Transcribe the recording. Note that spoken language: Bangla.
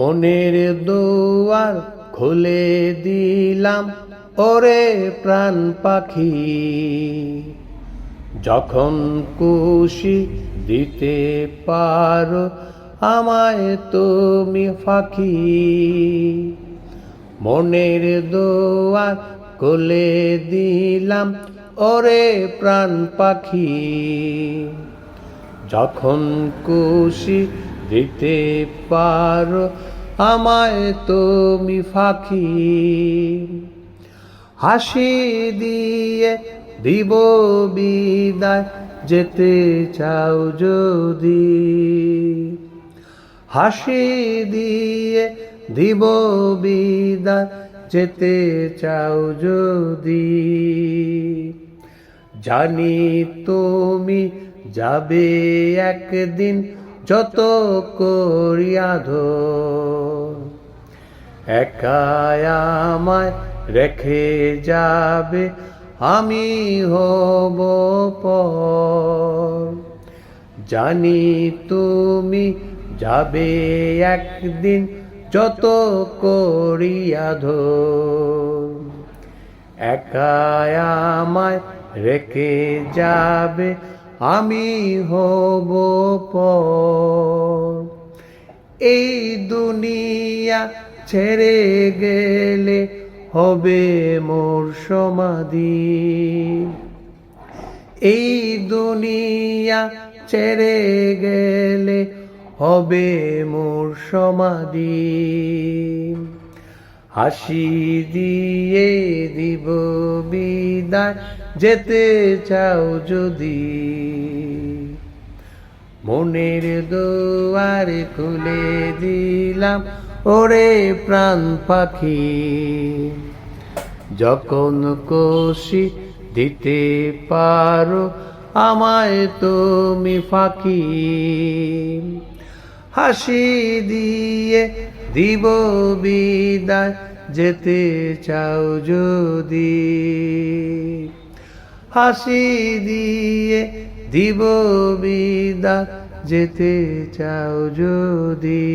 মনের দুয়ার খুলে দিলাম, ওরে প্রাণ পাখি। যখন খুশি দিতে পারো, আমায় তুমি ফাঁকি। মনের দোয়ার কোলে দিলাম, ওরে প্রাণ পাখি। যখন খুশি দিতে পারো আমায় তুমি ফাঁকি হাসি দিয়ে দিব বিদায়, যেতে চাও যদি। হাসি দিয়ে দিব বিদায়, যেতে চাও যদি। জানি তুমি যাবে একদিন যত করিয়া ধর একায়ামায় রেখে যাবে, আমি হব পর। জানি তুমি যাবে একদিন যত করিয়া ধর একাই আমায় রেখে যাবে আমি হব এই দুনিয়া ছেড়ে গেলে হবে মোর সমাধি। এই দুনিয়া ছেড়ে গেলে হবে মোর সমাধি। হাসি দিয়ে দিব বিদায়, যেতে চাও যদি। মনের দোয়ার খুলে দিলাম, ওরে প্রাণ পাখি। যখন কোশি দিতে পারো, আমায় তুমি ফাঁকি। হাসি দিয়ে দিব বিদায় যেতে চাও যদি। হাসি দিয়ে দিব বিদায় যেতে চাও যদি।